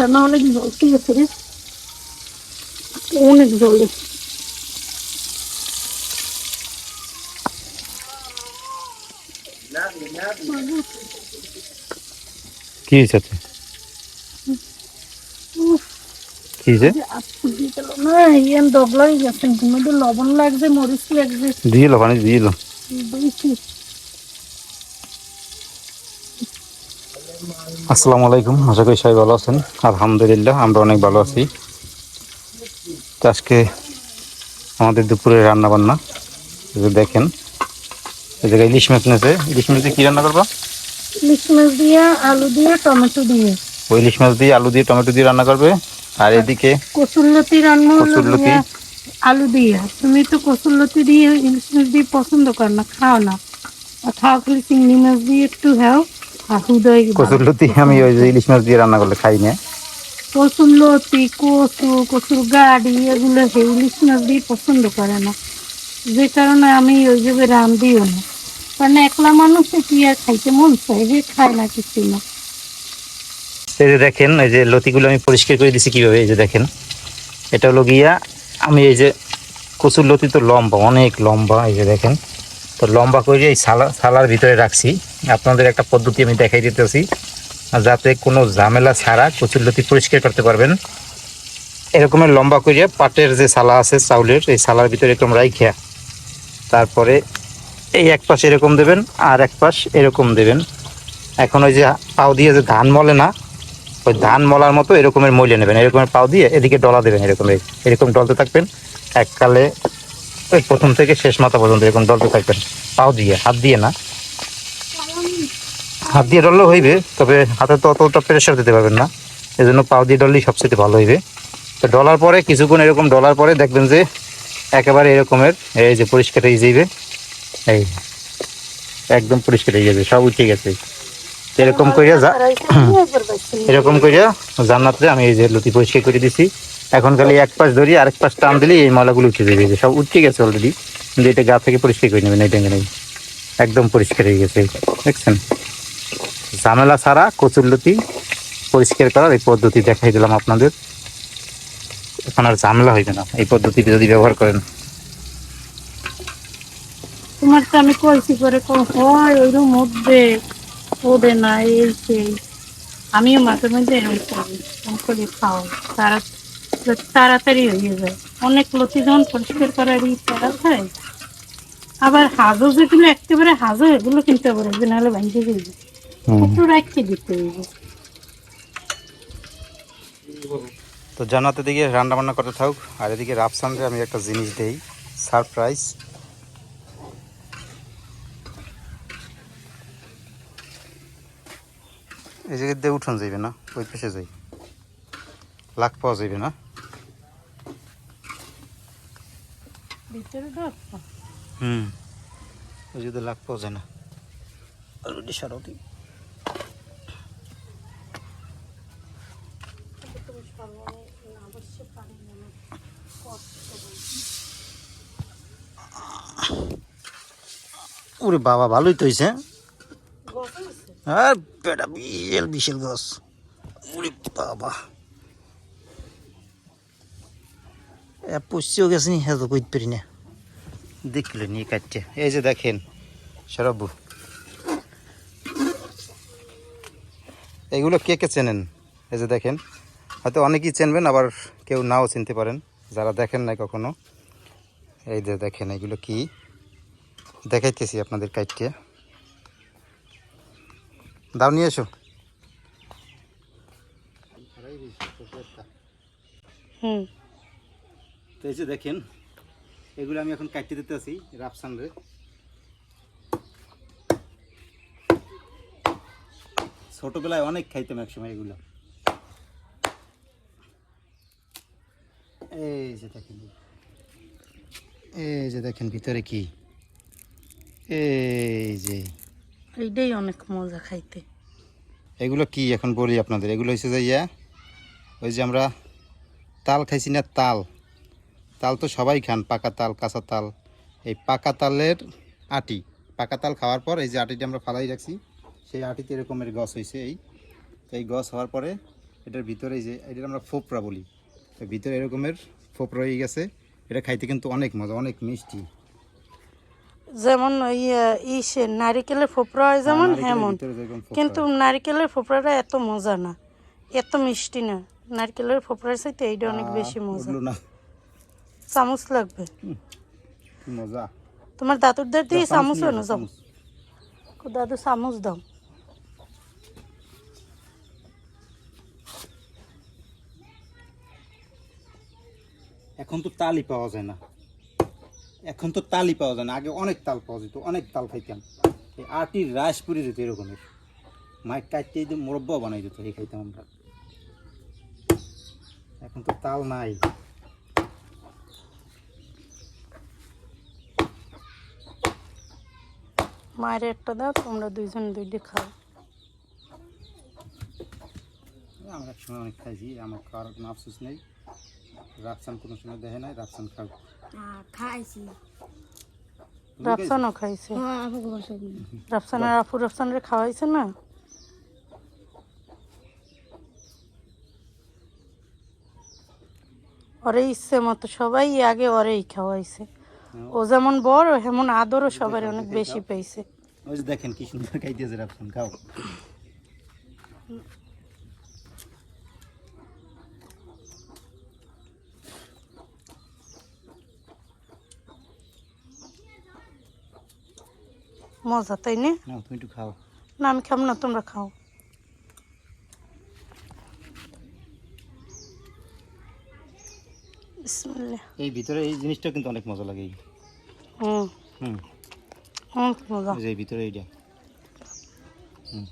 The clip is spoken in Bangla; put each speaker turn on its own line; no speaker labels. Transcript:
মাছটা না অনেক জল ঠিক আছে রে। অনেক জল।
কি এতে? কি
যে না ইয়ান ডবলাই গেছে লবণ লাগছে মরিচ লাগছে।
দিয়ে পানি দিয়ে এলো আসসালামু আলাইকুম। আশা করি সবাই ভালো আছেন। আলহামদুলিল্লাহ আমরা অনেক ভালো আছি। তো আজকে আমাদের দুপুরে রান্না বান্না দেখেন এই জায়গায় ইলিশ মাছ নিয়েছে ইলিশ মাছ দিয়ে কী রান্না করব?
ইলিশ মাছ দিয়ে আলু দিয়ে টমেটো দিয়ে।
ওই ইলিশ মাছ দিয়ে আলু দিয়ে টমেটো দিয়ে রান্না করবে। আর এদিকে
কচুরলতি রান্না
কচুরলতি?
আলু দিয়ে। তুমি তো কচুরলতি দিয়ে ইলিশ মাছ দিয়ে পছন্দ কর না খাও না। আর খাও খালি চিংড়ি মাছ দিয়ে একটু খাও। আর হুদয়
কচুরলতি আমি ওই যে ইলিশ মাছ দিয়ে রান্না করলে খাই না।
কচুরলতি কচু কচুর গাড়ি এগুলো সেই ইলিশ মাছ দিয়ে পছন্দ করে না। যে কারণে আমি ওইভাবে রান্ধিও না। কারণ একলা মানুষে কি আর খাইতে মন চায়? যে খায় না কিছু না।
এই যে দেখেন এই যে লতিগুলো আমি পরিষ্কার করে দিছি কীভাবে এই যে দেখেন। এটা হলো গিয়া আমি এই যে কচুর লতি তো লম্বা অনেক লম্বা এই যে দেখেন। তো লম্বা করে এই সালা সালার ভিতরে রাখছি। আপনাদের একটা পদ্ধতি আমি দেখাই দিতেছি। যাতে কোনো ঝামেলা ছাড়া কচুর লতি পরিষ্কার করতে পারবেন। এরকমের লম্বা করে পাটের যে সালা আছে, চাউলের, এই সালার ভিতরে এরকম রাইখিয়া তারপরে এই এক পাশ এরকম দেবেন, আর এক পাশ এরকম দেবেন। এখন ওই যে পাও দিয়ে যে ধান মলে না, ওই ধান মলার মতো এরকমের মইলে নেবেন। এরকমের পাও দিয়ে এদিকে ডলা দেবেন এরকম এরকম ডলতে থাকবেন। এককালে ওই প্রথম থেকে শেষ মাথা পর্যন্ত এরকম ডলতে থাকবেন। পাও দিয়ে, হাত দিয়ে না। হাত দিয়ে ডললেও হইবে, তবে হাতে তো অতটা প্রেশার দিতে পারবেন না। এই জন্য পাও দিয়ে ডললেই সবচেয়ে ভালো হইবে। তো ডলার পরে, কিছুক্ষণ এরকম ডলার পরে দেখবেন যে একেবারে এরকমের, এই যে পরিষ্কার হয়ে যাইবে এই একদম পরিষ্কার হয়ে যাবে, সব উঠে গেছে। এরকম করিয়া যা, এরকম করিয়া জান্নাতে আমি এই যে লতি পরিষ্কার করে দিছি। এখন খালি এক পাশ ধরি, আরেক পাশ টান দিলে এই ময়লাগুলো উঠে যাবে। সব উঠে গেছে অলরেডি কিন্তু এটা গা থেকে পরিষ্কার করে নেবেন এই নেই। একদম পরিষ্কার হয়ে গেছে। দেখছেন? ঝামেলা ছাড়া কচুর লতি পরিষ্কার করার এই পদ্ধতি দেখাই দিলাম আপনাদের। এখন আর ঝামেলা হইবে না, এই পদ্ধতিটি যদি ব্যবহার করেন।
তোমার তো আমি কইছি করে হয় ওইরকম মধ্যে, ওদের না, এই সেই। আমিও মাঝে মধ্যে এরকম করি, এরকম খাও তারা, তাড়াতাড়ি হয়ে যায়। অনেক লতি যখন পরিষ্কার করার তারা খায় আবার হাজো যেগুলো একেবারে হাজো এগুলো কিনতে পারে যে নাহলে ভাঙতে যাবে। একটু রাখতে দিতে
তো জানাতে দিকে রান্না বান্না করতে থাকুক আর এদিকে রাফসানরে আমি একটা জিনিস দেই সারপ্রাইজ। এই জায়গায় দিয়ে উঠন যাইবে না ওই পেশে যাই। লাখ পাওয়া যাইবে না।
ভিতরে ঢোক?
হুম। ওই যদি লাখ পাওয়া যায় না। অলরেডি সারাও দিই। ওরে বাবা, ভালোই তো হয়েছে আর বেটা বিশাল বিশাল গাছ। বাবা। পুষছেও গেছে নি হ্যাঁ তো পারি না। দেখলে নিয়ে কাটছে। এই যে দেখেন, সরব্বু। এগুলো কে কে চেনেন? এই যে দেখেন। হয়তো অনেকেই চেনবেন আবার কেউ নাও চিনতে পারেন। যারা দেখেন নাই কখনো এই যে দেখেন এগুলো কি? দেখাইতেছি আপনাদের কাইটে দাও নিয়ে এসো।
হুম।
তো এই যে দেখেন এগুলো আমি এখন কাটতে দিতে আছি রাফসান রে ছোটবেলায় অনেক খাইতাম একসময় এগুলো এই যে দেখেন। এই যে দেখেন ভিতরে কি? এই যে।
এইটাই অনেক মজা খাইতে।
এগুলো কি এখন বলি আপনাদের? এগুলো হচ্ছে যে ইয়া ওই যে আমরা তাল খাইছি না তাল। তাল তো সবাই খান পাকা তাল কাঁচা তাল। এই পাকা তালের আটি। পাকা তাল খাওয়ার পর এই যে আটিটি আমরা ফালাই রাখছি সেই আটিতে এরকমের গছ হয়েছে এই। এই গছ হওয়ার পরে এটার ভিতরে এই যে এটা আমরা ফোপরা বলি। তো ভিতরে এরকমের ফোপরা হয়ে গেছে। এটা খাইতে কিন্তু অনেক মজা অনেক মিষ্টি।
যেমন ইয়ে ইসে নারিকেলের ফোপরা হয় যেমন হেমন। কিন্তু নারিকেলের ফোপরাটা এত মজা না এত মিষ্টি না। নারকেলের ফোপরার চাইতে এইটা অনেক বেশি মজা।
না।
চামচ লাগবে।
মজা।
তোমার দাদুরদের দিয়ে
চামচ
যাও
চামচ।
দাদু চামচ দাও।
এখন তো তালই পাওয়া যায় না। এখন তো তালই পাওয়া যায় না। আগে অনেক তাল পাওয়া যেত অনেক তাল খাইতাম। এই আটির রাস পরে যেত এরকমের। মাইক কাটতে মোরব্বা বানাই যেত এই খাইতাম আমরা। এখন তো তাল নাই।
মায়ের একটা দাও তোমরা দুইজন দুইটি খাও।
আমরা একসময় অনেক খাইছি আমার কার কোনো আফসোস নেই। রাফসান কোনো সময় দেখে নাই রাফসান খাও
খাইছি।
রাফসানও খাইছে?
হ্যাঁ
রাফসানের আফু রাফসানের খাওয়াইছে না? ওরে ইচ্ছে মতো সবাই আগে ওরেই খাওয়াইছে। ও যেমন বড় হেমন আদরও সবার অনেক বেশি পেয়েছে।
ওই দেখেন কি সুন্দর খাইতেছে রাফসান খাও।
মজা তাই না?
তুমি একটু খাও।
না আমি খাব না তোমরা খাও।
এই ভিতরে এই জিনিসটা কিন্তু অনেক মজা লাগে।
হুম।
হুম।
অনেক মজা।
এই ভিতরে এইটা। হুম।